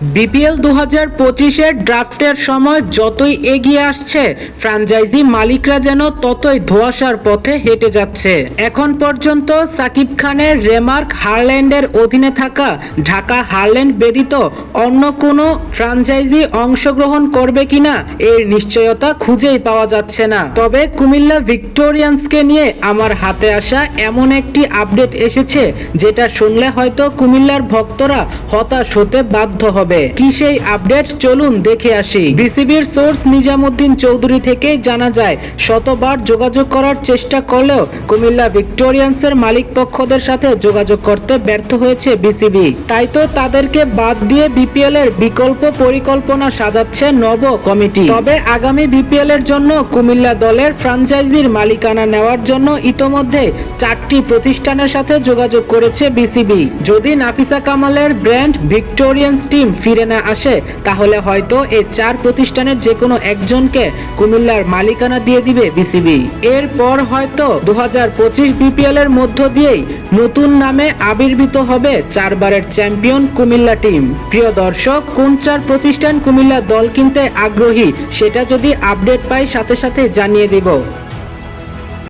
BPL দু হাজার পঁচিশের ড্রাফটের সময় যতই এগিয়ে আসছে ফ্রাঞ্চাইজি মালিকরা যেন ততই ধোয়াশার পথে হেঁটে যাচ্ছে। এখন পর্যন্ত সাকিব খানের, রেমার্ক হারল্যান্ডের অধীনে থাকা ঢাকা হারল্যান্ড ব্যতীত অন্য কোনো ফ্র্যাঞ্চাইজি অংশগ্রহণ করবে কিনা, এর নিশ্চয়তা খুঁজেই পাওয়া যাচ্ছে না। তবে কুমিল্লা ভিক্টোরিয়ান্সকে নিয়ে আমার হাতে আসা এমন একটি আপডেট এসেছে, যেটা শুনলে হয়তো কুমিল্লার ভক্তরা হতাশ হতে বাধ্য হবে কি সেই আপডেট চলুন দেখে আসি। বিসিবির সোর্স নিজামুদ্দিন চৌধুরী থেকে জানা যায়, শতবার যোগাযোগ করার চেষ্টা করলেও কুমিল্লা ভিক্টোরিয়ান্সের মালিক পক্ষদের সাথে যোগাযোগ করতে ব্যর্থ হয়েছে বিসিবি তাই তো তাদেরকে বাদ দিয়ে বিপিএল এর বিকল্প পরিকল্পনা সাজাচ্ছে নব কমিটি। তবে আগামী বিপিএল এর জন্য কুমিল্লা দলের ফ্রাঞ্চাইজির মালিকানা নেওয়ার জন্য ইতোমধ্যে চারটি প্রতিষ্ঠানের সাথে যোগাযোগ করেছে বিসিবি যদি নাফিসা কামালের ব্র্যান্ড ভিক্টোরিয়ান্স টিম ফিরে না আসে, তাহলে হয়তো এই চার প্রতিষ্ঠানের যে কোনো একজনকে কুমিল্লার মালিকানা দিয়ে দিবে বিসিবি। এরপর হয়তো দু হাজার পঁচিশ বিপিএল এর মধ্য দিয়েই নতুন নামে আবির্ভূত হবে চারবারের চ্যাম্পিয়ন কুমিল্লা টিম। প্রিয় দর্শক, কোন চার প্রতিষ্ঠান কুমিল্লা দল কিনতে আগ্রহী, সেটা যদি আপডেট পাই সাথে সাথে জানিয়ে দিব।